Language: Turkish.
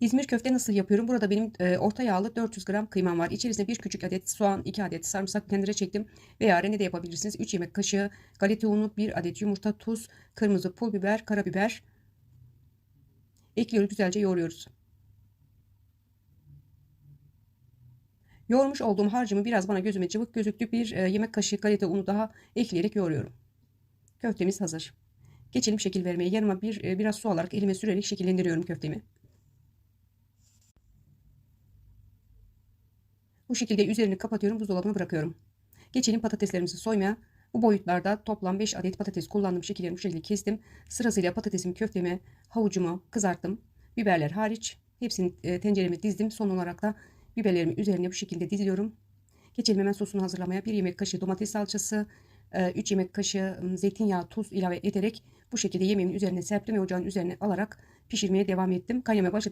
İzmir köfte nasıl yapıyorum? Burada benim e, orta yağlı 400 gram kıymam var. İçerisine 1 küçük adet soğan, 2 adet sarımsak kendire çektim. Veya rende de yapabilirsiniz. 3 yemek kaşığı galeta unu, 1 adet yumurta, tuz, kırmızı pul biber, karabiber. Ekliyoruz güzelce yoğuruyoruz. Yoğurmuş olduğum harcımı biraz bana gözüme cıvık gözüktü. Bir e, yemek kaşığı galeta unu daha ekleyerek yoğuruyorum. Köftemiz hazır. Geçelim şekil vermeye. Yanıma bir e, biraz su alarak elime sürerek şekillendiriyorum köftemi. Bu şekilde üzerini kapatıyorum. Buzdolabına bırakıyorum. Geçelim patateslerimizi soymaya. Bu boyutlarda toplam 5 adet patates kullandım. Şekilleri bu şekilde kestim. Sırasıyla patatesimi, köftemi, havucumu kızarttım. Biberler hariç. Hepsini e, tencereme dizdim. Son olarak da biberlerimi üzerine bu şekilde diziyorum. Geçelim hemen sosunu hazırlamaya. 1 yemek kaşığı domates salçası, 3 yemek kaşığı zeytinyağı, tuz ilave ederek bu şekilde yemeğimin üzerine serptim ve ocağın üzerine alarak pişirmeye devam ettim. Kaynamaya başladı.